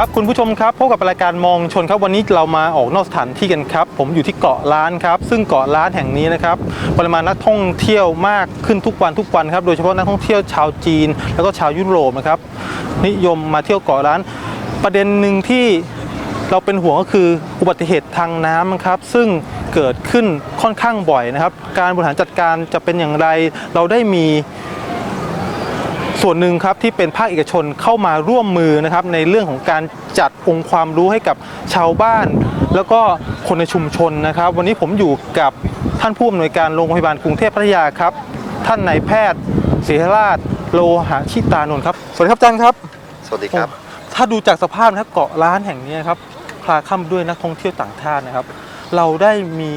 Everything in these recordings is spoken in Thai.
ครับคุณผู้ชมครับพบกับรายการมองชนครับวันนี้เรามาออกนอกสถานที่กันครับ ผมอยู่ที่เกาะล้านครับซึ่งเกาะล้านแห่งนี้นะครับปริมาณนักท่องเที่ยวมากขึ้นทุกวันทุกวันครับโดยเฉพาะนักท่องเที่ยวชาวจีน แล้วก็ชาวยุโรปนะครับนิยมมาเที่ยวเกาะล้าน ประเด็นหนึ่งที่เราเป็นห่วงก็คืออุบัติเหตุทางน้ำครับ ซึ่งเกิดขึ้นค่อนข้างบ่อยนะครับ การบริหารจัดการจะเป็นอย่างไร เราได้มี ส่วนหนึ่งครับที่เป็นภาคเอกชนเข้ามาร่วมมือนะครับในเรื่องของการจัดองค์ความรู้ให้กับชาวบ้าน แล้วก็คนในชุมชนนะครับ วันนี้ผมอยู่กับท่านผู้อำนวยการโรงพยาบาลกรุงเทพพัทยาครับ ท่านนายแพทย์ศรีราชโลหะชิตานนท์ครับ สวัสดีครับอาจารย์ครับ สวัสดีครับ ถ้าดูจากสภาพนะครับเกาะล้านแห่งนี้ครับคลาคล่ำด้วยนักท่องเที่ยวต่างชาตินะครับ เราได้มี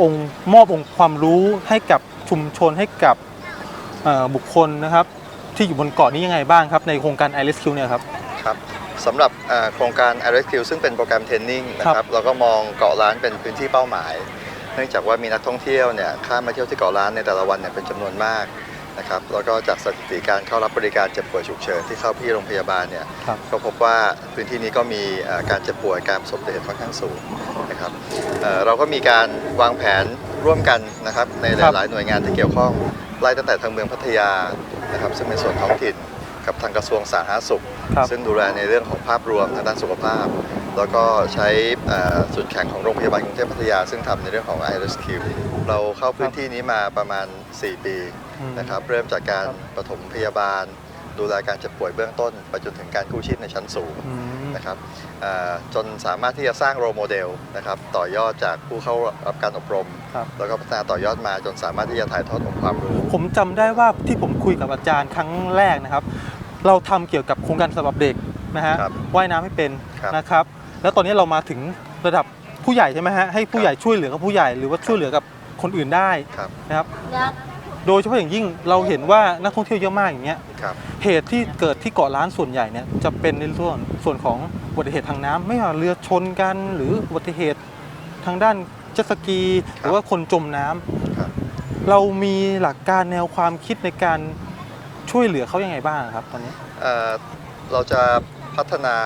องค์มอบองค์ความรู้ให้กับชุมชนให้กับเอ่อบุคคลนะครับ ที่อยู่บนเกาะนี้ยังไงบ้างครับในโครงการ i r e s q เนี่ยครับ ครับสำหรับเอ่อโครงการ a r e s q ซึ่งเป็นโปรแกรมเทรนนิ่งนะคครัรับบเราก็มองเกาะล้านเป็นพื้นที่เป้าหมาย เนื่องจากว่ามีนักท่องเที่ยวเนี่ยข้ามมาเที่ยวที่เกาะล้านในแต่ละวันเนี่ยเป็นจำนวนมากนะครับแล้วก็จากสถิติการเข้ารับบริการเจ็บป่วยฉุกเฉินที่เข้าที่โรงพยาบาลเนี่ยครับก็พบว่าพื้นที่นี้ก็มีเอ่อการเจ็บป่วยการประสบอุบัติเหตุค่อนข้างสูงนะครับเอ่อเราก็มีการวางแผนร่วมกันนะครับในหลาย ๆ หน่วยงานที่เกี่ยวข้อง ไล่ตั้งแต่ทางเมืองพัทยานะครับซึ่งเป็นส่วนท้องถิ่นกับทางกระทรวงสาธารณสุขครับซึ่งดูแลในเรื่องของภาพรวมทางด้านสุขภาพ แล้วก็ใช้เอ่อจุดแข็งของโรงพยาบาลกรุงเทพพัทยา ซึ่งทำในเรื่องของ i r e s q เราเข้าพื้นที่นี้มาประมาณ 4 ปีอืมนะครับเริ่มจากการครับปฐมพยาบาล ดูแลการเจ็บป่วยเบื้องต้น ไปจนถึงการกู้ชีพในชั้นสูงอืม นะครับเอ่อจนสามารถที่จะสร้างโรโมเดลนะครับต่อยอดจากผู้เข้ารับการอบรมครับแล้วก็พัฒนาต่อยอดมาจนสามารถที่จะถ่ายทอดองค์ความรู้ ผมจำได้ว่าที่ผมคุยกับอาจารย์ครั้งแรกนะครับ เราทำเกี่ยวกับโครงการสำหรับเด็กนะฮะครับว่ายน้ำให้เป็นครับนะครับ แล้วตอนนี้เรามาถึงระดับผู้ใหญ่ใช่ไหมฮะให้ผู้ครับใหญ่ช่วยเหลือกับผู้ใหญ่หรือว่าช่วยเหลือกับคนอื่นได้ครับนะครับ โดยเฉพาะอย่างยิ่งเราเห็นว่านักท่องเที่ยวเยอะมากอย่างเงี้ยครับ เหตุที่เกิดที่เกาะล้านส่วนใหญ่เนี่ยจะเป็นในส่วนส่วนของอุบัติเหตุทางน้ำไม่ว่าเรือชนกัน หรืออุบัติเหตุทางด้านเจ็ตสกี หรือว่าคนจมน้ำครับ เรามีหลักการแนวความคิดในการช่วยเหลือเขายังไงบ้างครับตอนนี้ เอ่อเราจะพัฒนา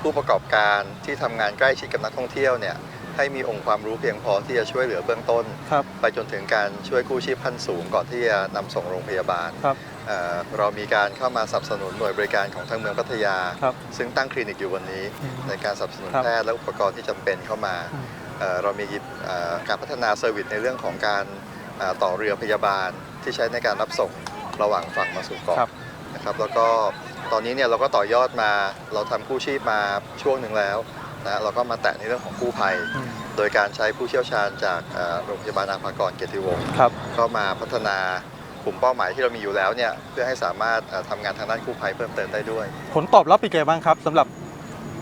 ผู้ประกอบการที่ทำงานใกล้ชิดกับนักท่องเที่ยวเนี่ย ให้มีองค์ความรู้เพียงพอที่จะช่วยเหลือเบื้องต้น ครับ ไปจนถึงการช่วยกู้ชีพขั้นสูงก่อนที่จะนำส่งโรงพยาบาลครับ เอ่อเรามีการเข้ามาสนับสนุนหน่วยบริการของทางเมืองพัทยา ครับ ซึ่งตั้งคลินิกอยู่วันนี้อืมในการสนับสนุนครับแพทย์และอุปกรณ์ที่จำเป็นเข้ามาอืมเอ่อเรามีเอ่อการพัฒนาเซอร์วิสในเรื่องของการเอ่อต่อเรือพยาบาลที่ใช้ในการรับส่งระหว่างฝั่งมาสู่เกาะครับ นะครับแล้วก็ตอนนี้เนี่ยเราก็ต่อยอดมาเราทำกู้ชีพมาช่วงหนึ่งแล้ว นะเราก็มาแตะในเรื่องของกู้ภัยอืมโดยการใช้ผู้เชี่ยวชาญจากเอ่อโรงพยาบาลอาภากรเกียรติวงศ์ครับก็มาพัฒนากลุ่มเป้าหมายที่เรามีอยู่แล้วเนี่ยเพื่อให้สามารถเอ่อทำงานทางด้านกู้ภัยเพิ่มเติมได้ด้วย ผลตอบรับเป็นไงบ้างครับสำหรับ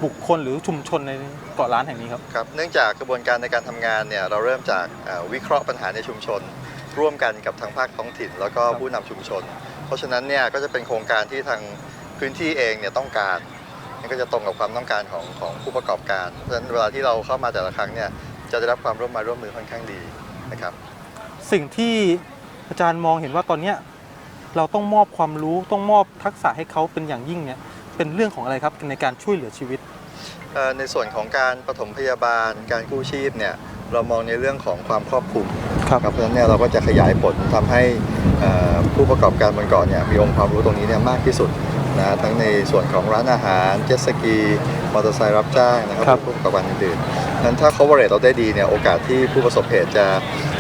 บุคคลหรือชุมชนในเกาะล้านแห่งนี้ครับครับเนื่องจากกระบวนการในการทำงานเนี่ยเราเริ่มจากเอ่อวิเคราะห์ปัญหาในชุมชน ร่วมกันกับทางภาคท้องถิ่น แล้วก็ครับผู้นำชุมชน เพราะฉะนั้นเนี่ยก็จะเป็นโครงการที่ทางพื้นที่เองเนี่ยต้องการ นี่ก็จะตรงกับความต้องการของของผู้ประกอบการ เพราะฉะนั้นเวลาที่เราเข้ามาแต่ละครั้งเนี่ยจะได้รับความร่วมมาร่วมมือค่อนข้างดีนะครับ สิ่งที่อาจารย์มองเห็นว่าตอนเนี้ยเราต้องมอบความรู้ต้องมอบทักษะให้เขาเป็นอย่างยิ่งเนี่ยเป็นเรื่องของอะไรครับในการช่วยเหลือชีวิต เอ่อในส่วนของการปฐมพยาบาลการกู้ชีพเนี่ยเรามองในเรื่องของความครอบคลุมครับครับเพราะฉะนั้นเนี่ยเราก็จะขยายผลทำให้เอ่อผู้ประกอบการบนเกาะเนี่ยมีองค์ความรู้ตรงนี้เนี่ยมากที่สุด นะทั้งในส่วนของร้านอาหาร เจ็ตสกีมอเตอร์ไซค์รับจ้างนะครับครับ ผู้ประกอบการอื่นๆนั้นถ้า coverage เราได้ดีเนี่ยโอกาสที่ผู้ประสบเหตุจะ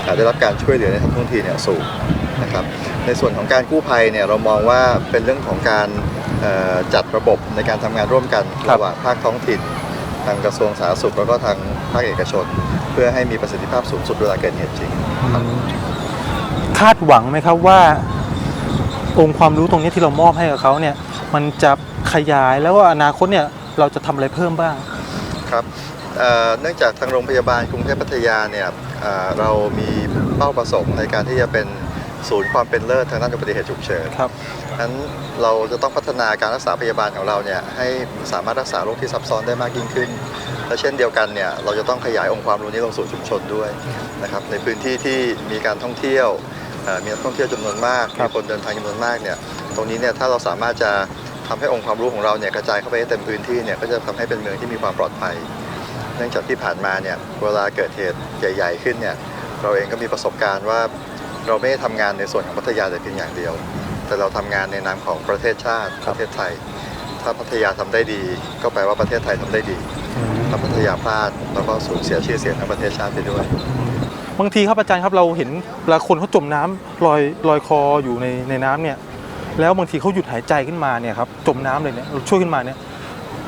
เอ่อได้รับการช่วยเหลือในทันท่วงทีเนี่ยสูงนะครับในส่วนของการกู้ภัยเนี่ยเรามองว่าเป็นเรื่องของการเอ่อจัดระบบในการทำงานร่วมกันครับ ระหว่างภาคท้องถิ่น ทางกระทรวงสาธารณสุขแล้วก็ทางภาคเอกชน เพื่อให้มีประสิทธิภาพสูงสุดเวลาเกิดเหตุจริง คาดหวังไหมครับว่า องค์ความรู้ตรงนี้ที่เรามอบให้กับเขาเนี่ย มันจะขยายแล้วว่าอนาคตเนี่ยเราจะทำอะไรเพิ่มบ้าง ครับเอ่อเนื่องจากทางโรงพยาบาลกรุงเทพพัทยาเนี่ยเอ่อเรามีเป้าประสงค์ในการที่จะเป็นศูนย์ความเป็นเลิศทางด้านอุบัติเหตุฉุกเฉินครับนั้นเราจะต้องพัฒนาการรักษาพยาบาลของเราเนี่ยให้สามารถรักษาโรคที่ซับซ้อนได้มากยิ่งขึ้น และเช่นเดียวกันเนี่ยเราจะต้องขยายองค์ความรู้นี้ลงสู่ชุมชนด้วยนะครับในพื้นที่ที่มีการท่องเที่ยวเอ่อมีนักท่องเที่ยวจำนวนมากครัมีบ คนเดินทางจำนวนมากเนี่ยตรงนี้เนี่ยถ้าเราสามารถจะ ทำให้องค์ความรู้ของเราเนี่ยกระจายเข้าไปให้เต็มพื้นที่เนี่ยก็จะทำให้เป็นเมืองที่มีความปลอดภัย เนื่องจากที่ผ่านมาเนี่ยเวลาเกิดเหตุใหญ่ๆขึ้นเนี่ยเราเองก็มีประสบการณ์ว่าเราไม่ได้ทำงานในส่วนของพัทยาแต่เพียงอย่างเดียว แต่เราทำงานในนามของประเทศชาติประเทศไทย ถ้าพัทยาทำได้ดี ก็แปลว่าประเทศไทยทำได้ดีถ้าพัทยาพลาดเราก็สูญเสียชื่อเสียงทั้งประเทศชาติไปด้วยบางทีครับอาจารย์ครับเราเห็นเวลาคนเขาจมน้ำลอยลอยคออยู่ในในน้ำเนี่ย แล้วบางทีเขาหยุดหายใจขึ้นมาเนี่ยครับจมน้ำเลยเนี่ยเราช่วยขึ้นมาเนี่ย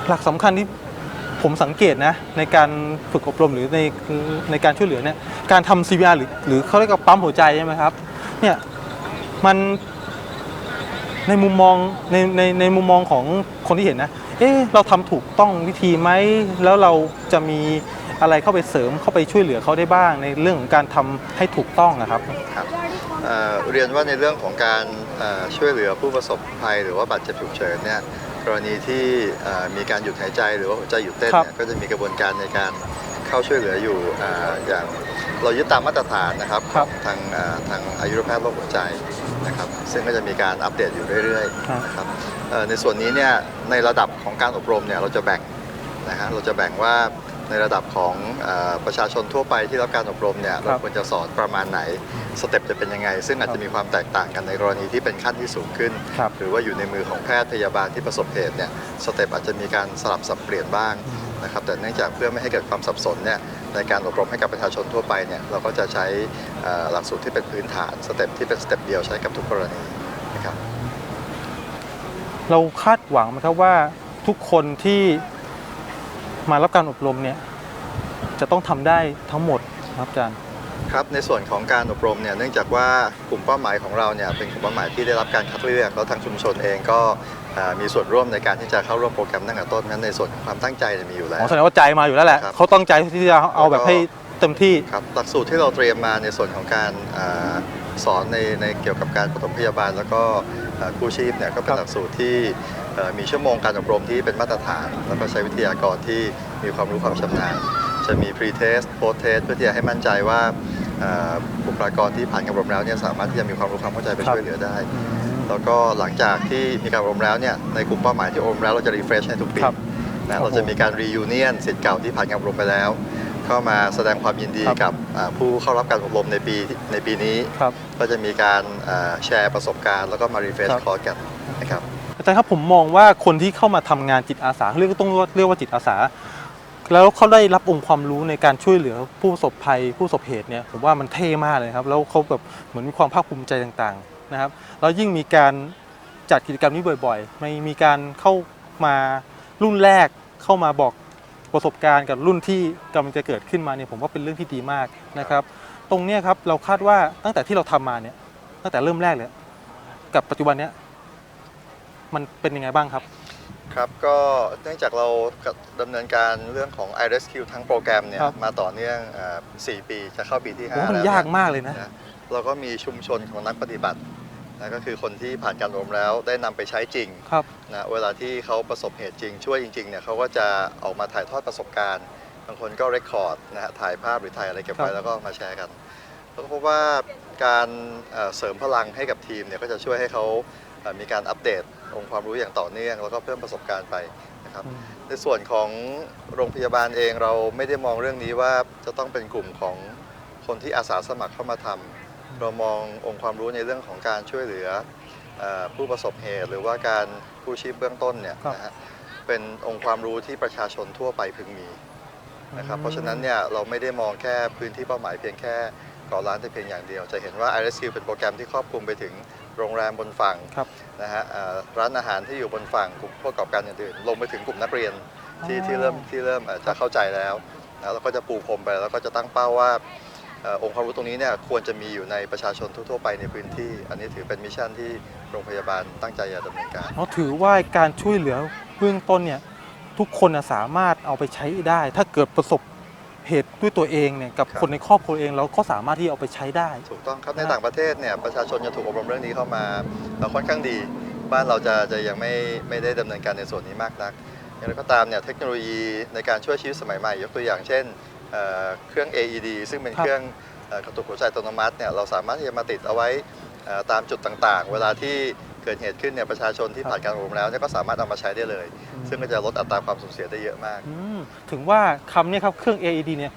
หลักสำคัญที่ผมสังเกตนะในการฝึกอบรมหรือในในการช่วยเหลือเนี่ยการทำ CPR หรือหรือเขาเรียกว่าปั๊มหัวใจใช่ไหมครับเนี่ยมันในมุมมองในในในมุมมองของคนที่เห็นนะ เอ๊ะเราทำถูกต้องวิธีไหม แล้วเราจะมี อะไรเข้าไปเสริมเข้าไปช่วยเหลือเขาได้บ้าง ในเรื่องของการทำให้ถูกต้องนะครับครับเอ่อเรียนว่าในเรื่องของการเอ่อช่วยเหลือผู้ประสบภัย หรือว่าบาดเจ็บฉุกเฉินเนี่ยกรณีที่เอ่อมีการหยุดหายใจหรือว่าหัวใจหยุดเต้นครับเนี่ยก็จะมีกระบวนการในการเข้าช่วยเหลืออยู่เอ่ออย่างเรายึดตามมาตรฐานนะครับครับทางเอ่อทางอายุรแพทย์โรคหัวใจนะครับซึ่งก็จะมีการอัปเดตอยู่เรื่อยครับๆนะครับเอ่อในส่วนนี้เนี่ยในระดับของการอบรมเนี่ยเราจะแบ่งนะฮะเราจะแบ่งว่า ในระดับของเออประชาชนทั่วไปที่รับการอบรมเนี่ยเราควรจะสอนประมาณไหนสเต็ปจะเป็นยังไง ซึ่งอาจจะมีความแตกต่างกันในกรณีที่เป็นขั้นที่สูงขึ้นครับหรือว่าอยู่ในมือของแพทย์พยาบาลที่ประสบเหตุเนี่ยสเต็ปอาจจะมีการสลับสับเปลี่ยนบ้างนะครับแต่เนื่องจากเพื่อไม่ให้เกิดความสับสนเนี่ยในการอบรมให้กับประชาชนทั่วไปเนี่ยเราก็จะใช้เอ่อหลักสูตรที่เป็นพื้นฐานสเต็ปที่เป็นสเต็ปเดียวใช้กับทุกกรณีนะครับเราคาดหวังไหมครับว่าทุกคนที่ มารับการอบรมเนี่ยจะต้องทำได้ทั้งหมดครับอาจารย์ครับในส่วนของการอบรมเนี่ยเนื่องจากว่ากลุ่มเป้าหมายของเราเนี่ยเป็นกลุ่มเป้าหมายที่ได้รับการคัดเลือกแล้วทางชุมชนเองก็เอ่อมีส่วนร่วมในการที่จะเข้าร่วมโปรแกรมตั้งแต่ต้นนั้นในส่วนของความตั้งใจเนี่ยมีอยู่แล้อ๋อวแสดงว่าใจมาอยู่แล้วแหละครับเขาตั้งใจที่จะเอาแบบให้เต็มที่ครับหลักสูตรที่เราเตรียมมาในส่วนของการเออสอนในในเกี่ยวกับการปฐมพยาบาล แล้วก็เอ่อกู้ชีพเนี่ยก็เป็ครันบหลักสูตรที่เอ่อ มีชั่วโมงการอบรมที่เป็นมาตรฐาน แล้วก็ใช้วิทยากรที่มีความรู้ความชำนาญ จะมี pre-test post-test เพื่อที่จะให้มั่นใจว่าเอ่อบุคลากรที่ผ่านการอบรมแล้วเนี่ยสามารถที่จะมีความรู้ความเข้าใจไปครับช่วยเหลือได้ แล้วก็หลังจากที่มีการอบรมแล้วเนี่ยในกลุ่มเป้าหมายที่อบรมแล้วเราจะ refresh ให้ทุกปีครับนะโอ้โหเราจะมีการ reunion สิทธิ์เก่าที่ผ่านการอบรมไปแล้ว เข้ามาแสดงความยินดีครับกับอ่าผู้เข้ารับการอบรมในปีในปีนี้ครับก็จะมีการอ่าแชร์ประสบการณ์ แล้วก็มา refresh ครับคอร์สกันนะครับ อาจารย์ครับผมมองว่าคนที่เข้ามาทำงานจิตอาสาเรียกต้องเรียกว่าจิตอาสา แล้วเขาได้รับองค์ความรู้ในการช่วยเหลือผู้ประสบภัย ผู้ประสบเหตุเนี่ยผมว่ามันเท่มากเลยครับ แล้วเขาแบบเหมือนมีความภาคภูมิใจต่างๆนะครับแล้วยิ่งมีการจัดกิจกรรมนี้บ่อยๆไม่มีการเข้ามารุ่นแรกเข้ามาบอกประสบการณ์กับรุ่นที่กำลังจะเกิดขึ้นมาเนี่ยผมว่าเป็นเรื่องที่ดีมากนะครับ ตรงนี้ครับเราคาดว่าตั้งแต่ที่เราทำมาเนี่ยตั้งแต่เริ่มแรกเลยกับปัจจุบันเนี้ย มันเป็นยังไงบ้างครับ ครับก็เนื่องจากเราดำเนินการเรื่องของ iRescue ทั้งโปรแกรมเนี่ยครับ มาต่อเนื่องอ่า4ปีจะเข้าปีที่โอ้5มันแล้วยากเนี่ยมากเลยนะ นะเราก็มีชุมชนของนักปฏิบัตินะก็คือคนที่ผ่านการอบรมแล้วได้นำไปใช้จริงครับ นะเวลาที่เขาประสบเหตุจริง ช่วยจริงๆเนี่ยเขาก็จะออกมาถ่ายทอดประสบการณ์ บางคนก็เรคคอร์ดนะฮะถ่ายภาพหรือถ่ายอะไรเก็บไว้ครับแล้วก็มาแชร์กันแล้วก็พบว่าการเอ่อเสริมพลังให้กับทีมเนี่ยก็จะช่วยให้เขาเอ่อมีการอัปเดต องค์ความรู้อย่างต่อเนื่อง แล้วก็เพิ่มประสบการณ์ไปนะครับอืมในส่วนของโรงพยาบาลเองเราไม่ได้มองเรื่องนี้ว่าจะต้องเป็นกลุ่มของคนที่อาสาสมัครเข้ามาทำเรามององค์ความรู้ในเรื่องของการช่วยเหลือเอ่อผู้ประสบเหตุหรือว่าการกู้ชีพเบื้องต้นเนี่ยครับนะฮะเป็นองค์ความรู้ที่ประชาชนทั่วไปพึงมีนะครับเพราะฉะนั้นเนี่ยเราไม่ได้มองแค่พื้นที่เป้าหมายเพียงแค่เกาะล้านแต่เพียงอย่างเดียว จะเห็นว่า i r e s q เป็นโปรแกรมที่ครอบคลุมไปถึง โรงแรมบนฝั่งครับ นะฮะเอ่อร้านอาหารที่อยู่บนฝั่งกลุ่มผู้ประกอบการอื่นๆลงไปถึงกลุ่มนักเรียนที่อ๋อ ที่เริ่มที่เริ่มเอ่อจะเข้าใจแล้วนะแล้วก็จะปูพรมไปแล้วก็จะตั้งเป้าว่าเอ่อองค์ความรู้ตรงนี้เนี่ยควรจะมีอยู่ในประชาชนทั่วๆไปในพื้นที่ อันนี้ถือเป็นมิชชั่นที่โรงพยาบาลตั้งใจจะดำเนินการเพราะถือว่าการช่วยเหลือเบื้องต้นเนี่ยทุกคนน่ะสามารถเอาไปใช้ได้ ถ้าเกิดประสบ เหตุด้วยตัวเองเนี่ยกับครับคนในครอบครัวเองเราก็สามารถที่เอาไปใช้ได้ ถูกต้องครับในครับต่างประเทศเนี่ยประชาชนจะถูกอบรมเรื่องนี้เข้ามาเอ่อค่อนข้างดี บ้านเราจะจะยังไม่ไม่ได้ดำเนินการในส่วนนี้มากนักอย่างไรก็ตามเนี่ยเทคโนโลยีในการช่วยชีวิตสมัยใหม่ ยกตัวอย่างเช่นเอ่อเครื่อง AED ซึ่งเป็นครับเครื่องเอ่อกระตุกหัวใจอัตโนมัติเนี่ยเราสามารถที่จะมาติดเอาไว้เอ่อตามจุดต่างๆ เวลาที่เกิดเหตุขึ้นเนี่ยประชาชนที่ผ่านการอบรมแล้วเนี่ยก็สามารถเอามาใช้ได้เลย ซึ่งก็จะลดอัตราความสูญเสียได้เยอะมาก อืมถึงว่าคำเนี้ครับเครื่อง AED เนี่ย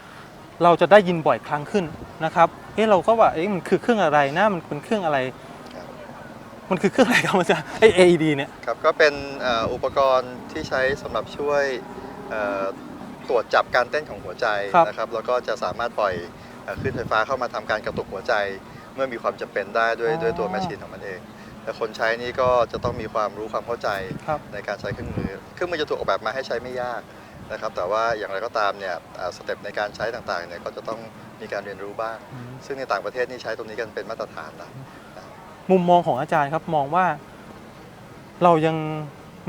เราจะได้ยินบ่อยครั้งขึ้นนะครับ เอ๊ะเราก็ว่าเอ๊ะมันคือเครื่องอะไรนะมันเป็นเครื่องอะไร ครับ มันคือเครื่องอะไรครับมันจะไอ AED เนี่ย ครับก็เป็นเอ่ออุปกรณ์ที่ใช้สำหรับช่วยเอ่อตรวจจับการเต้นของหัวใจครับนะครับแล้วก็จะสามารถปล่อยเอ่อคลื่นไฟฟ้าเข้ามาทำการกระตุกหัวใจ เมื่อมีความจำเป็นได้ด้วยด้วยตัวแมชชีนของมันเอง แต่คนใช้นี่ก็จะต้องมีความรู้ความเข้าใจครับในการใช้เครื่องมือ เครื่องมือจะถูกออกแบบมาให้ใช้ไม่ยากนะครับ แต่ว่าอย่างไรก็ตามเนี่ยอ่าสเต็ปในการใช้ต่างๆเนี่ยก็จะต้องมีการเรียนรู้บ้างอืมซึ่งในต่างประเทศนี่ใช้ตรงนี้กันเป็นมาตรฐานแล้วมุมมองของอาจารย์ครับมองว่าเรายัง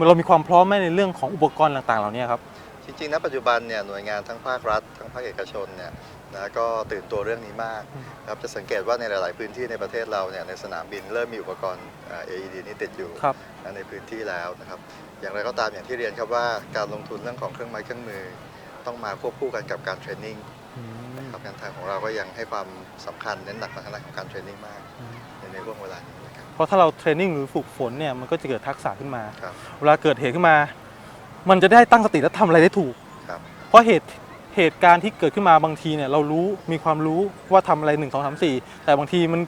เรามีความพร้อมไหมในเรื่องของอุปกรณ์ต่างๆ เหล่านี้ครับจริงๆณปัจจุบันเนี่ยหน่วยงานทั้งภาครัฐ ทั้งภาคเอกชนเนี่ย นะก็ตื่นตัวเรื่องนี้มากอืมครับจะสังเกตว่าในหลาย ๆ พื้นที่ในประเทศเราเนี่ยในสนามบินเริ่มมีอุปกรณ์เอ่อ AED นี้ติดอยู่ครับนะในพื้นที่แล้วนะครับ อย่างไรก็ตามอย่างที่เรียนครับว่าการลงทุนเรื่องของเครื่องไม้เครื่องมือ ต้องมาควบคู่กันกับการเทรนนิ่งอืมครับงานทางของเราก็ยังให้ความสำคัญเน้นหนักในทางด้านของการเทรนนิ่งมากอืมในในช่วงเวลานี้นะครับเพราะถ้าเราเทรนนิ่งหรือฝึกฝนเนี่ยมันก็จะเกิดทักษะขึ้นมาครับเวลาเกิดเหตุขึ้นมา มันจะได้ตั้งสติและทำอะไรได้ถูกครับเพราะเหตุ เหตุการณ์ที่เกิดขึ้นมาบางทีเนี่ยเรารู้มีความรู้ว่าทำอะไรหนึ่งสองสามสี่แต่บางทีมัน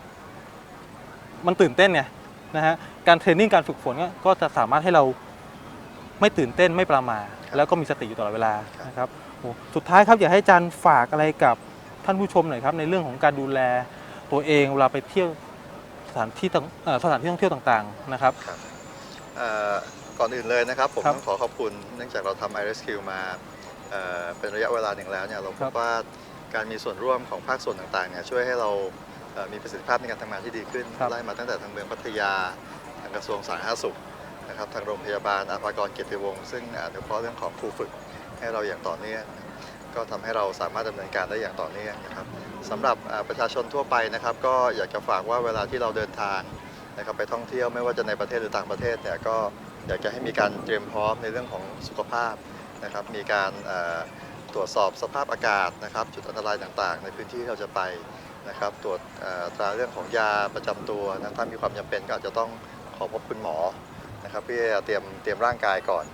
มันตื่นเต้นไงนะฮะการเทรนนิ่งการฝึกฝนก็ก็จะสามารถให้เราไม่ตื่นเต้นไม่ประมาทแล้วก็มีสติอยู่ตลอดเวลานะครับโอ้สุดท้ายครับอยากให้อาจารย์ฝากอะไรกับท่านผู้ชมหน่อยครับในเรื่องของการดูแลตัวเองเวลาไปเที่ยวสถานที่ต่างเอ่อสถานที่ท่องเที่ยวต่างๆนะครับเอ่อก่อนอื่นเลยนะครับ ผมครับต้องขอขอบคุณเนื่องจากเราทำ iResQ มาเอ่อ เป็นระยะเวลาหนึ่งแล้วเนี่ยเราพครับบว่าการมีส่วนร่วมของภาคส่วนต่างๆเนี่ยช่วยให้เราเอ่อมีประสิทธิภาพในการทำงานที่ดีขึ้นครับไล่มาตั้งแต่ทางเมืองพัทยาทางกระทรวงสาธารณสุขนะครับทางโรงพยาบาลอาภากรเกียรติวงศ์ซึ่งอนุเคราะห์เรื่องของครูฝึกให้เราอย่างต่อเนื่องก็ทำให้เราสามารถดำเนินการได้อย่างต่อเนื่องนะครับสำหรับอ่าประชาชนทั่วไปนะครับ ก็อยากจะฝากว่าเวลาที่เราเดินทางนะครับไปท่องเที่ยวไม่ว่าจะในประเทศหรือต่างประเทศเนี่ยก็อยากจะให้มีการเตรียมพร้อมในเรื่องของสุขภาพ นะครับ มีการตรวจสอบสภาพอากาศนะครับ จุดอันตรายต่างๆ ในพื้นที่ที่เราจะไปนะครับ ตรวจตราเรื่องของยาประจำตัวนะถ้ามีความจำเป็นก็อาจจะต้องขอพบคุณหมอนะครับเพื่อเตรียมเตรียมร่างกายก่อน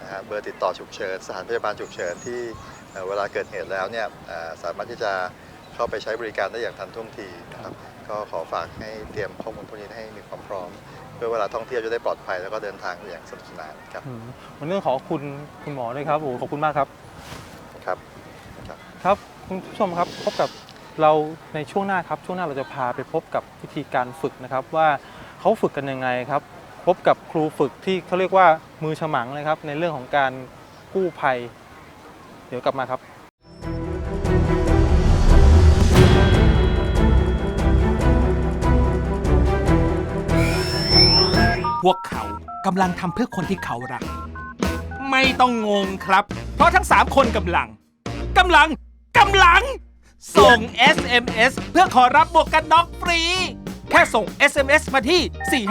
นะฮะเบอร์ติดต่อฉุกเฉินสถานพยาบาลฉุกเฉินที่เวลาเกิดเหตุแล้วเนี่ยสามารถที่จะเข้าไปใช้บริการได้อย่างทันท่วงทีนะครับก็ขอฝากให้เตรียมข้อมูลพวกนี้ให้มีความพร้อม พื่อเวลาท่องเที่ยวจะได้ปลอดภัยแล้วก็เดินทางอย่างสนุกสนานครับอืมวันนี้ต้องขอบคุณคุณหมอด้วยครับโอ้โหขอบคุณมากครับ ครับ ครับคุณผู้ชมครับพบกับเราในช่วงหน้าครับ ช่วงหน้าเราจะพาไปพบกับวิธีการฝึกนะครับ ว่าเขาฝึกกันยังไงครับ พบกับครูฝึกที่เขาเรียกว่ามือฉมังนะครับ ในเรื่องของการกู้ภัย เดี๋ยวกลับมาครับ พวกเขากำลังทำเพื่อคนที่เขารัก ไม่ต้องงงครับ เพราะทั้ง3คนกำลังกำลังกำลัง ส่ง SMS เพื่อขอรับหมวกกันน็อกฟรี แค่ส่ง SMS มาที่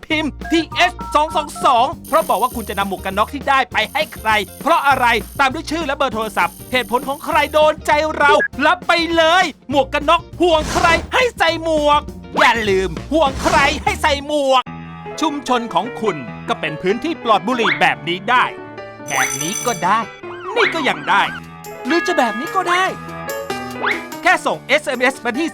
4554123 พิมพ์ที่ S 2 2 2 เพราะบอกว่าคุณจะนำหมวกกันน็อกที่ได้ไปให้ใคร เพราะอะไรตามด้วยชื่อและเบอร์โทรศัพท์ เหตุผลของใครโดนใจเรา รับไปเลย หมวกกันน็อกห่วงใครให้ใส่หมวก อย่าลืมห่วงใครให้ใส่หมวก ชุมชนของคุณก็เป็นพื้นที่ปลอดบุหรี่แบบนี้ได้ แบบนี้ก็ได้ นี่ก็ยังได้ หรือจะแบบนี้ก็ได้ แค่ส่ง SMS มาที่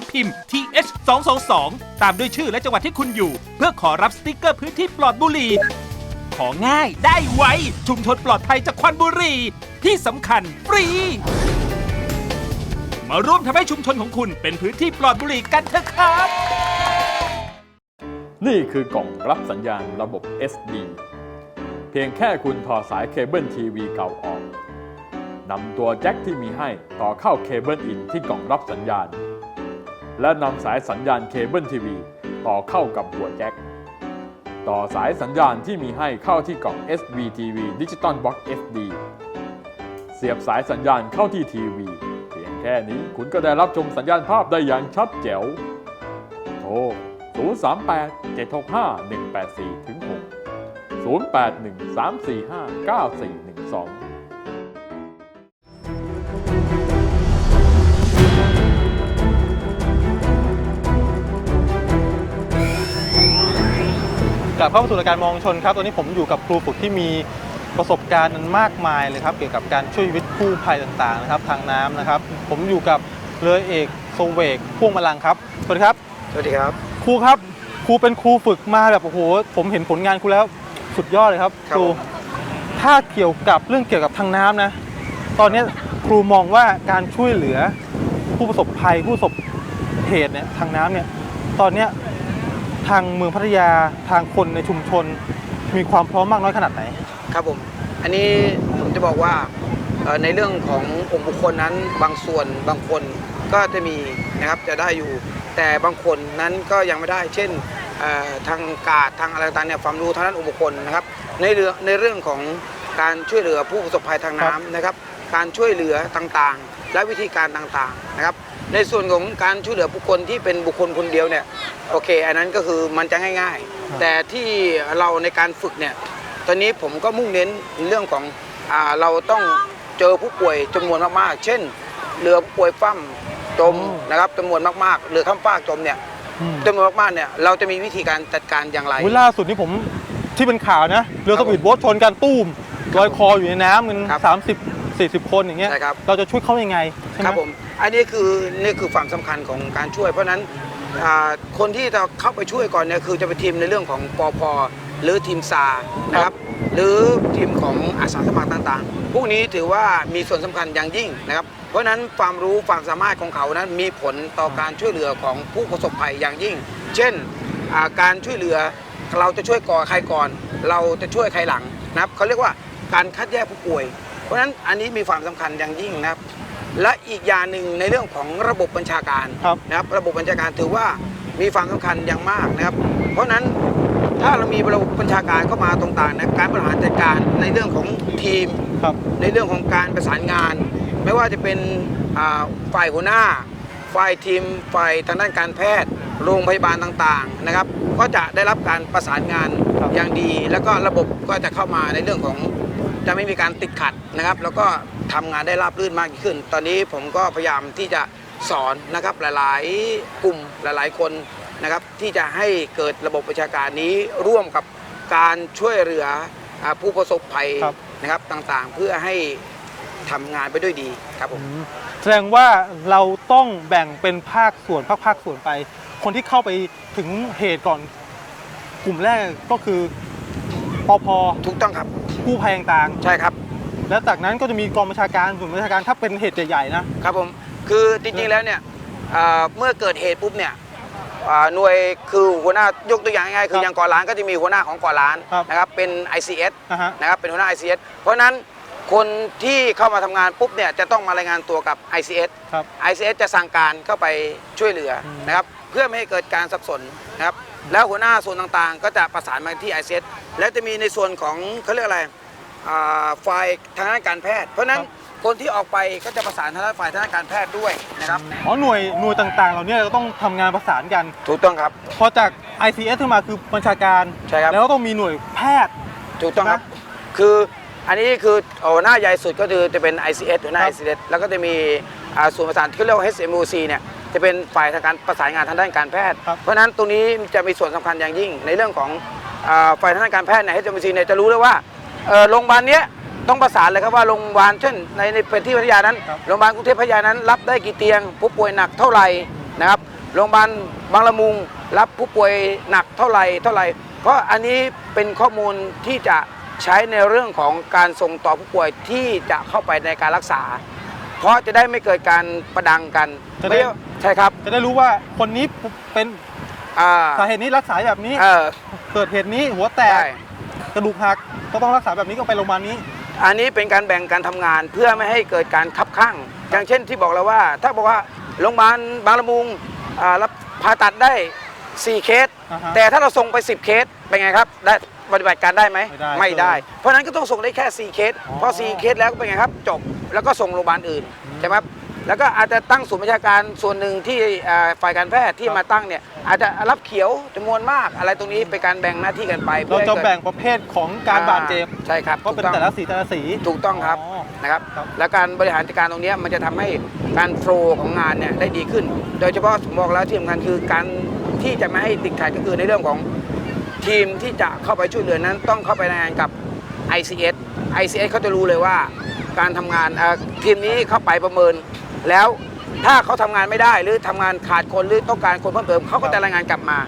4554123 พิมพ์ TH 2 2 2ตามด้วยชื่อและจังหวัดที่คุณอยู่ เพื่อขอรับสติกเกอร์พื้นที่ปลอดบุหรี่ ของ่ายได้ไว ชุมชนปลอดภัยจากควันบุหรี่ ที่สำคัญฟรี มาร่วมทำให้ชุมชนของคุณเป็นพื้นที่ปลอดบุหรี่กันเถอะครับ นี่คือกล่องรับสัญญาณระบบ SD เพียงแค่คุณถอดสายเคเบิลทีวีเก่าออกนำตัวแจ็คที่มีให้ต่อเข้าเคเบิลอินที่กล่องรับสัญญาณ และนำสายสัญญาณเคเบิลทีวีต่อเข้ากับหัวแจ็ค ต่อสายสัญญาณที่มีให้เข้าที่กล่อง SVTV Digital Box SD เสียบสายสัญญาณเข้าที่ทีวี เพียงแค่นี้คุณก็ได้รับชมสัญญาณภาพได้อย่างชัดแจ๋ว 038 765 184ถึง6 081 345 9412ลับเข้าสู่รายการมองชนครับตอนนี้ผมอยู่กับครูฝึกที่มีประสบการณ์อันมากมายเลยครับ เกี่ยวกับการช่วยชีวิตผู้ภัยต่างๆนะครับ ทางน้ำนะครับ ผมอยู่กับเรือเอกทรงเวกพ่วงมาลังครับสวัสดีครับ สวัสดีครับ ครูครับครูเป็นครูฝึกมาแบบโอ้โหผมเห็นผลงานครูแล้วสุดยอดเลยครับครับครูถ้าเกี่ยวกับเรื่องเกี่ยวกับทางน้ำนะ ตอนนี้ครูมองว่าการช่วยเหลือผู้ประสบภัยผู้ประสบเหตุเนี่ยทางน้ำเนี่ยตอนเนี้ยทางเมืองพัทยาทางคนในชุมชน มีความพร้อมมากน้อยขนาดไหน ครับผม อันนี้ผมจะบอกว่าเอ่อในเรื่องขององค์บุคคลนั้นบางส่วนบางคนก็จะมีนะครับจะได้อยู่ แต่บางคนนั้นก็ยังไม่ได้ เช่นเอ่อทางกาดทางอะไรต่างๆเนี่ยความรู้ทางด้านองค์บุคคลนะครับในเรื่องในเรื่องของการช่วยเหลือผู้ประสบภัยทางน้ำนะครับ การช่วยเหลือต่างๆ และวิธีการต่างๆนะครับ ในส่วนของการช่วยเหลือบุคคลที่เป็นบุคคลคนเดียวเนี่ยโอเค อันนั้นก็คือมันจะง่ายครับๆแต่ที่เราในการฝึกเนี่ยตอนนี้ผมก็มุ่งเน้นเรื่องของอาเราต้องเจอผู้ป่วยจำนวนมากๆ เช่นเรือผู้ป่วยฟั่ม จมนะครับจำนวนมากๆเรือข้ามฟากจมเนี่ยอืมจำนวนมากๆเนี่ยเราจะมีวิธีการจัดการอย่างไรเวล่าสุดนี่ผมที่เป็นข่าวนะเรือครัสบปีดโบ๊ทชนกันตุ้มลอยคออยู่ในน้ำกันครับสามสิบสี่สิบคนอย่างเงี้ยใช่ครับเราจะช่วยเขายังไงใช่ไหครับผมอันนี้คือนี่คือความสำคัญของการช่วย เพราะฉะนั้นอ่าคนที่จะเข้าไปช่วยก่อนเนี่ยคือจะเป็นทีมในเรื่องของปอพหรือทีมซานะครับหรือทีมของอาสาสมัครต่างๆ พวกนี้ถือว่ามีส่วนสำคัญอย่างยิ่งนะครับ เพราะฉะนั้นความรู้ความสามารถของเขานั้นมีผลต่อการช่วยเหลือของผู้ประสบภัยอย่างยิ่ง เช่นอ่าการช่วยเหลือเราจะช่วยก่อนใครก่อน เราจะช่วยใครหลังนะครับเขาเรียกว่าการคัดแยกผู้ป่วย เพราะฉะนั้นอันนี้มีความสำคัญอย่างยิ่งนะครับ และอีกอย่างหนึ่งในเรื่องของระบบบัญชาการครับนะครับระบบบัญชาการถือว่ามีความสำคัญอย่างมากนะครับ เพราะฉะนั้นถ้าเรามีระบบบัญชาการเข้ามาตรงต่างนะการบริหารจัดการในเรื่องของทีมครับในเรื่องของการประสานงาน ไม่ว่าจะเป็นอ่าฝ่ายหัวหน้า ฝ่ายทีม ฝ่ายทางด้านการแพทย์ โรงพยาบาลต่างๆนะครับ ก็จะได้รับการประสานงานครับอย่างดี แล้วก็ระบบก็จะเข้ามาในเรื่องของจะไม่มีการติดขัดนะครับ แล้วก็ทำงานได้ราบรื่นมากยิ่งขึ้น ตอนนี้ผมก็พยายามที่จะสอนนะครับหลายๆกลุ่มหลายๆคนนะครับที่จะให้เกิดระบบประชาการนี้ร่วมกับการช่วยเหลืออ่าผู้ประสบภัยครับนะครับต่างๆ เพื่อให้ ทำงานไปด้วยดีครับผมแสดงว่าเราต้องแบ่งเป็นภาคส่วนภาคภาคส่วนไป คนที่เข้าไปถึงเหตุก่อนกลุ่มแรกก็คือปพถูกต้องครับกู้ภัยต่างใช่ครับ ๆแล้วจากนั้นก็จะมีกองบัญชาการส่วนบัญชาการถ้าเป็นเหตุใหญ่ๆนะครับผมคือจริงๆแล้วเนี่ยอ่าเมื่อเกิดเหตุปุ๊บเนี่ยอ่าหน่วยคือหัวหน้ายกตัวอย่างง่ายๆคืออย่างก่อร้านก็จะมีหัวหน้าของก่อร้านนะครับเป็น ICS นะฮะ นะครับเป็นหัวหน้า ICS เพราะฉะนั้น คนที่เข้ามาทำงานปุ๊บเนี่ยจะต้องมารายงานตัวกับ ICS ครับ ICS จะสั่งการเข้าไปช่วยเหลืออม นะครับเพื่อไม่ให้เกิดการสับสนนะครับแล้วหัวหน้าส่วนต่างๆ ก็จะประสานมาที่ ICS และจะมีในส่วนของเขาเรียกอะไรอ่าฝ่ายทางด้านการแพทย์ เพราะฉะนั้นคนที่ออกไปก็จะประสานทางด้านฝ่ายทางด้านการแพทย์ด้วยนะครับอ๋อหน่วยหน่วยต่างๆ เหล่านี้เราต้องทำงานประสานกัน ถูกต้องครับ พอจาก ICS ขึ้นมาคือบัญชาการ ใช่ครับ แล้วก็ต้องมีหน่วยแพทย์ ถูกต้องครับนะคือ อันนี้คือหัวหน้าใหญ่สุดก็คือจะเป็น ICS หัวหน้าครับ ICS แล้วก็จะมีอ่าส่วนประสานที่เรียกว่า HMOC เนี่ยจะเป็นฝ่ายทางการประสานงานทางด้านการแพทย์ครับเพราะฉะนั้นตรงนี้จะมีส่วนสำคัญอย่างยิ่ง ในเรื่องของอาฝ่ายทางด้านการแพทย์ใน HMOC เนี่ยจะรู้เลยว่าเอ่อโรงพยาบาลเนี้ยต้องประสานเลยครับว่าโรงพยาบาลเช่นในในเป็นที่พัทยานั้นครับโรงพยาบาลกรุงเทพพัทยานั้นรับได้กี่เตียง ผู้ป่วยหนักเท่าไหร่นะครับโรงพยาบาลบางละมุงรับผู้ป่วยหนักเท่าไหร่เท่าไหร่เพราะอันนี้เป็นข้อมูลที่จะ ใช้ในเรื่องของการส่งต่อผู้ป่วยที่จะเข้าไปในการรักษา เพราะจะได้ไม่เกิดการประดังกันจะได้ ไม่ใช่ครับจะได้รู้ว่าคนนี้เป็นอ่าสาเหตุนี้รักษาแบบนี้ เออเกิดเหตุนี้หัวแตกใช่ กระดูกหักก็ต้องรักษาแบบนี้ก็ไปโรงพยาบาลนี้ อันนี้เป็นการแบ่งการทำงานเพื่อไม่ให้เกิดการคับข้าง อย่างเช่นที่บอกแล้วว่า ถ้าบอกว่าโรงพยาบาลบางละมุงอ่ารับผ่าตัดได้ 4 เคส อ่าฮะ แต่ถ้าเราส่งไป 10 เคสเป็นไงครับ ได้ ปฏิบัติการได้ไหมไม่ได้เพราะฉะนั้นก็ต้องส่งได้แค่4เคสอ๋อ พอ4เคสแล้วก็เป็นไงครับจบแล้วก็ส่งโรงพยาบาลอื่นใช่ไหมครับแล้วก็อาจจะตั้งศูนย์บัญชาการส่วนหนึ่งที่อ่าฝ่ายการแพทย์ที่มาตั้งเนี่ยอาจจะรับเขียวจำนวนมากอะไรตรงนี้เป็นการแบ่งหน้าที่กันไปเราพื่อให้จะกิดแบ่งประเภทของการบาดเจ็บ ใช่ครับว่าเป็นถูกอง แต่ละสีแต่ละสี ถูกต้องครับอ๋อนะครับ ครับ และการบริหารจัดการตรงเนี้ยมันจะทำให้การโฟลว์ของงานเนี่ยได้ดีขึ้น โดยเฉพาะผมบอกแล้วที่สำคัญคือการที่จะไม่ให้ติดขัดก็คือในเรื่องของ ททีมที่จะเข้าไปช่วยเหลือนั้นต้องเข้าไปรายงานกับ ICS ICS เขาจะรู้เลยว่าการทำงานเอ่อทีมนี้เข้าไปประเมิน แล้วถ้าเขาทำงานไม่ได้หรือทำงานขาดคนหรือต้องการคนเพิ่มเติมเขาก็จะรายงานกลับมา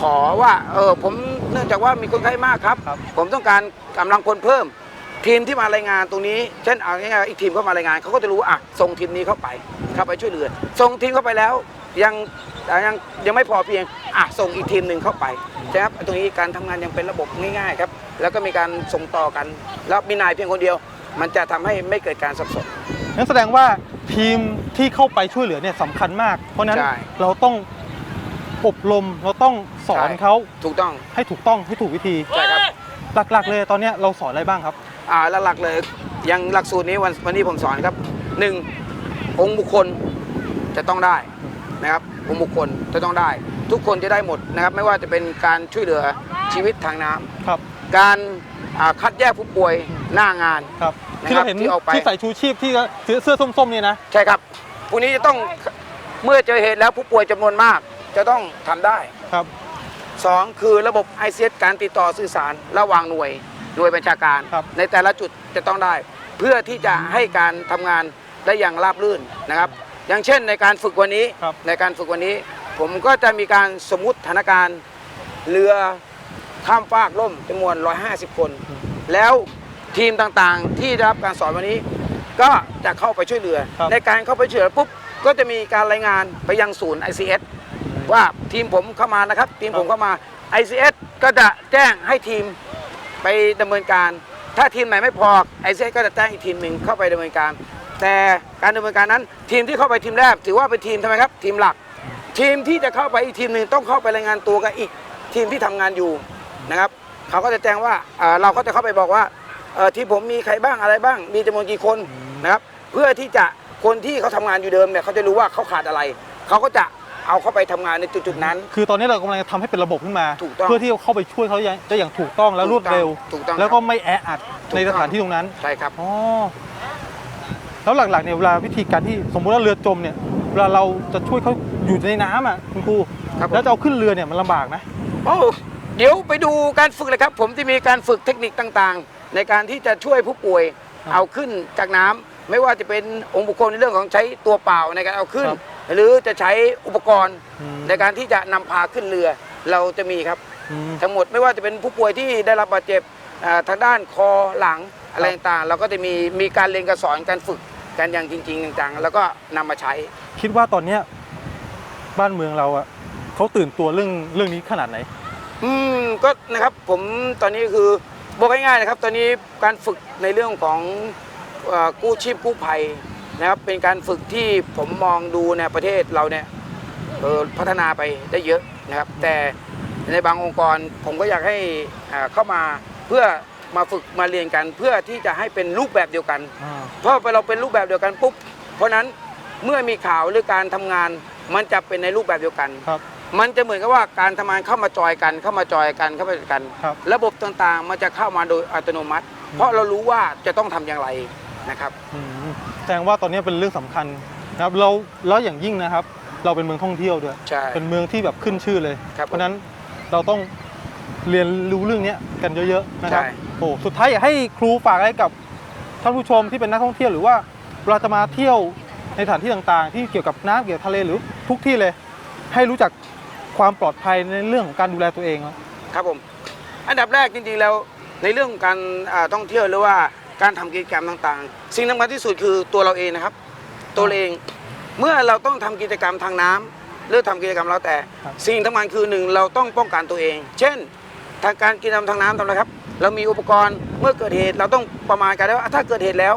ขอว่าเออผมเนื่องจากว่ามีคนไข้มากครับครับผมต้องการกำลังคนเพิ่ม ทีมที่มารายงานตรงนี้ เช่นเอาง่ายๆอีกทีมเข้ามารายงานเขาก็จะรู้ว่าอะส่งทีมนี้เข้าไปเข้าไปช่วยเหลือส่งทีมเข้าไปแล้วยังอะยังยังไม่พอเพียงอะส่งอีกทีมหนึ่งเข้าไป ใช่ครับตรงนี้การทำงานยังเป็นระบบง่ายๆครับแล้วก็มีการส่งต่อกัน แล้วมีนายเพียงคนเดียว มันจะทำให้ไม่เกิดการสับสนงั้นแสดงว่าทีมที่เข้าไปช่วยเหลือเนี่ยสำคัญมาก เพราะฉะนั้นใช่เราต้องอบรมเราต้องสอนใช่เขาถูกต้องให้ถูกต้องให้ถูกวิธีใช่ครับหลักๆ เลยตอนเนี้ยเราสอนอะไรบ้างครับอ่าแล้วหลักเลยอย่างหลักสูตรนี้วันวันนี้ผมสอนครับหนึ่งองค์บุคคลจะต้องได้นะครับองค์บุคคลจะต้องได้ ทุกคนจะได้หมดนะครับ ไม่ว่าจะเป็นการช่วยเหลือชีวิตทางน้ำครับการอ่าคัดแยกผู้ป่วยหน้างาน ครับนะครับที่เราเห็นที่ออกไป ที่ใส่ชูชีพที่เสื้อเสื้อส้มๆเนี่ยนะ ใช่ครับพวกนี้จะต้องเมื่อเจอเหตุแล้วผู้ป่วยจำนวนมาก จะต้องทำได้ ครับ สองคือระบบ ICS การติดต่อสื่อสารระหว่างหน่วยหน่วยบัญชาการ ครับ ในแต่ละจุดจะต้องได้ เพื่อที่จะให้การทำงานได้อย่างราบรื่นนะครับ อย่างเช่นในการฝึกวันนี้ครับ ในการฝึกวันนี้ ผมก็จะมีการสมมุติสถานการณ์เรือข้ามฟากล่มจำนวน 150 คน แล้วทีมต่างๆ ที่ได้รับการสอนวันนี้ ก็จะเข้าไปช่วยเหลือ ครับ ในการเข้าไปช่วยเหลือปุ๊บก็จะมีการรายงานไปยังศูนย์ ICS ว่าทีมผมเข้ามานะครับ ทีมผมเข้ามา ICS ก็จะแจ้งให้ทีมไปดำเนินการ ถ้าทีมไหนไม่พอ ICS ก็จะแจ้งอีกทีมหนึ่งเข้าไปดำเนินการ แต่การดำเนินการนั้น ทีมที่เข้าไปทีมแรกถือว่าเป็นทีมทำไมครับ ทีมหลัก ทีมที่จะเข้าไปอีกทีมหนึ่งต้องเข้าไปรายงานตัวกับอีกทีมที่ทำงานอยู่นะครับ เขาก็จะแจ้งว่าเอ่อเราก็จะเข้าไปบอกว่าเอ่อทีมผมมีใครบ้างอะไรบ้าง มีจำนวนกี่คนนะครับ เพื่อที่จะคนที่เขาทำงานอยู่เดิมเนี่ยเขาจะรู้ว่าเขาขาดอะไร เขาก็จะเอาเข้าไปทำงานในจุดๆนั้น คือตอนนี้เรากำลังจะทำให้เป็นระบบขึ้นมาถูกต้องเพื่อที่จะเข้าไปช่วยเขาได้อย่างถูกต้องและรวดเร็วถูกต้องแล้วก็ไม่แออัดถูกต้องในสถานที่ตรงนั้น ใช่ครับ อ๋อ แล้วหลักๆเนี่ยเวลาวิธีการที่สมมุติว่าเรือจมเนี่ยเวลาเราจะช่วยเขาอยู่ในน้ำอะคุณครูครับผม แล้วจะเอาขึ้นเรือเนี่ยมันลำบากนะ โอ้เดี๋ยวไปดูการฝึกเลยครับ ผมจะมีการฝึกเทคนิคต่างๆ ในการที่จะช่วยผู้ป่วยครับเอาขึ้นจากน้ำไม่ว่าจะเป็นองค์บุคคลในเรื่องของใช้ตัวเปล่าในการเอาขึ้น ครับหรือจะใช้อุปกรณ์อืม ในการที่จะนำพาขึ้นเรือเราจะมีครับ อืม ทั้งหมดไม่ว่าจะเป็นผู้ป่วยที่ได้รับบาดเจ็บอ่าทางด้านคอหลังอะไรครับต่างๆเราก็จะมีมีการเรียนการสอนการฝึก กันอย่างจริง ๆ จังๆแล้วก็นำมาใช้ คิดว่าตอนเนี้ยบ้านเมืองเราอะเขาตื่นตัวเรื่องเรื่องนี้ขนาดไหน อืมก็นะครับผมตอนนี้คือบอกง่ายๆนะครับ ตอนนี้การฝึกในเรื่องของเอ่อกู้ชีพกู้ภัยนะครับ เป็นการฝึกที่ผมมองดูในประเทศเราเนี่ยเอ่อพัฒนาไปได้เยอะนะครับ แต่ในบางองค์กรผมก็อยากให้อ่าเข้ามาเพื่อ มาฝึกมาเรียนกันเพื่อที่จะให้เป็นรูปแบบเดียวกันเพราะเราเป็นรูปแบบเดียวกันปุ๊บเพราะฉะนั้นเมื่อมีข่าวหรือการทำงาน มันจะเป็นในรูปแบบเดียวกัน ครับ มันจะเหมือนกับว่าการทำงานเข้ามาจอยกันเข้ามาจอยกันเข้ามาจอยกัน ครับ ระบบต่างๆ มันจะเข้ามาโดยอัตโนมัติ เพราะเรารู้ว่าจะต้องทำอย่างไรนะครับ อืมแสดงว่าตอนนี้เป็นเรื่องสำคัญนะครับเราแล้วอย่างยิ่งนะครับ เราเป็นเมืองท่องเที่ยวด้วย ใช่ เป็นเมืองที่แบบขึ้นชื่อเลย ครับเพราะฉะนั้นเราต้อง เรียนรู้เรื่องเนี้ยกันเยอะๆนะครับใช่ โอ้สุดท้ายอยากให้ครูฝากอะไรกับท่านผู้ชมที่เป็นนักท่องเที่ยวหรือว่าเราจะมาเที่ยวในสถานที่ต่างๆ ที่เกี่ยวกับน้ำเกี่ยวกับทะเลหรือทุกที่เลย ให้รู้จักความปลอดภัยในเรื่องของการดูแลตัวเองครับ ครับผม อันดับแรกจริงๆแล้วในเรื่องของการอ่าท่องเที่ยวหรือว่าการทำกิจกรรมต่างๆ สิ่งสำคัญที่สุดคือตัวเราเองนะครับ ตัวเราเองเมื่อเราต้องทำกิจกรรมทางน้ำหรือทำกิจกรรมแล้วแต่ ครับ สิ่งสำคัญคือหนึ่งเราต้องป้องกันตัวเอง เช่น ทางการกิจกรรมทางน้ำทำอะไรครับ เรามีอุปกรณ์เมื่อเกิดเหตุเราต้องประมาณกันได้ว่าถ้าเกิดเหตุแล้ว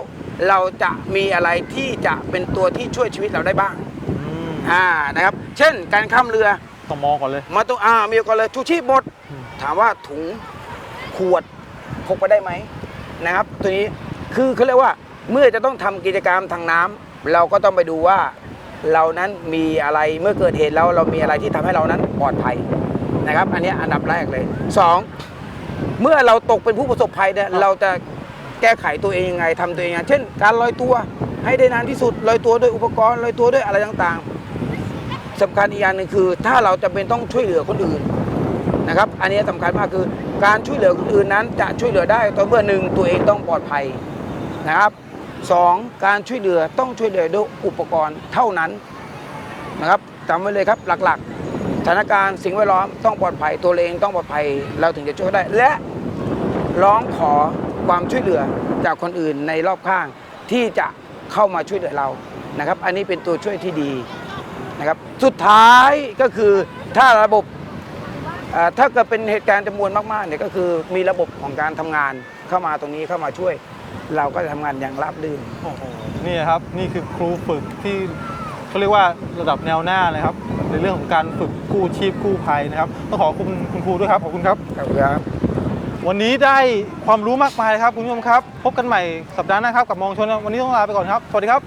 เราจะมีอะไรที่จะเป็นตัวที่ช่วยชีวิตเราได้บ้างอืมอ่านะครับ เช่น การข้ามเรือต้องมองก่อนเลย มาต้องอ่ามีอุปกรณ์เลยชูชีพหมดอืมถามว่าถุงขวดพกไปได้ไหมนะครับ ตัวนี้คือเขาเรียกว่าเมื่อจะต้องทำกิจกรรมทางน้ำเราก็ต้องไปดูว่าเรานั้นมีอะไรเมื่อเกิดเหตุแล้วเรามีอะไรที่ทำให้เรานั้นปลอดภัย นะครับ อันนี้อันดับแรกเลยสองเมื่อเราตกเป็นผู้ประสบภัยเนี่ยเราจะแก้ไขตัวเองยังไงทำตัวเองยังไงเช่น การลอยตัวให้ได้นานที่สุดลอยตัวด้วยอุปกรณ์ลอยตัวด้วยอะไรต่างๆสำคัญอีกอย่างหนึ่งคือ ถ้าเราจะเป็นต้องช่วยเหลือคนอื่นนะครับ อันนี้สำคัญมากคือการช่วยเหลือคนอื่นนั้น จะช่วยเหลือได้ต่อเมื่อหนึ่งตัวเองต้องปลอดภัยนะครับสองการช่วยเหลือต้องช่วยเหลือด้วยอุปกรณ์เท่านั้นนะครับจำไว้เลยครับหลักๆส ถานการณ์สิ่งแวดล้อมต้องปลอดภัยตัวเองต้องปลอดภัยเราถึงจะช่วยได้ และร้องขอความช่วยเหลือจากคนอื่นในรอบข้างที่จะเข้ามาช่วยเหลือเรานะครับ อันนี้เป็นตัวช่วยที่ดีนะครับสุดท้ายก็คือถ้าระบบถ้าเกิดเป็นเหตุการณ์จำนวนมากๆเนี่ยก็คือมีระบบของการทำงานเข้ามาตรงนี้เข้ามาช่วย เราก็จะทำงานอย่างราบรื่นโอ้โหนี่ครับนี่คือครูฝึกที่เขาเรียกว่าระดับแนวหน้าเลยครับ ในเรื่องของการฝึกกู้ชีพกู้ภัยนะครับต้องขอบคุณคุณครูด้วยครับขอบคุณครับครับ วันนี้ได้ความรู้มากมายครับคุณผู้ชมครับ พบกันใหม่สัปดาห์หน้าครับกับมองชน วันนี้ต้องลาไปก่อนครับ สวัสดีครับ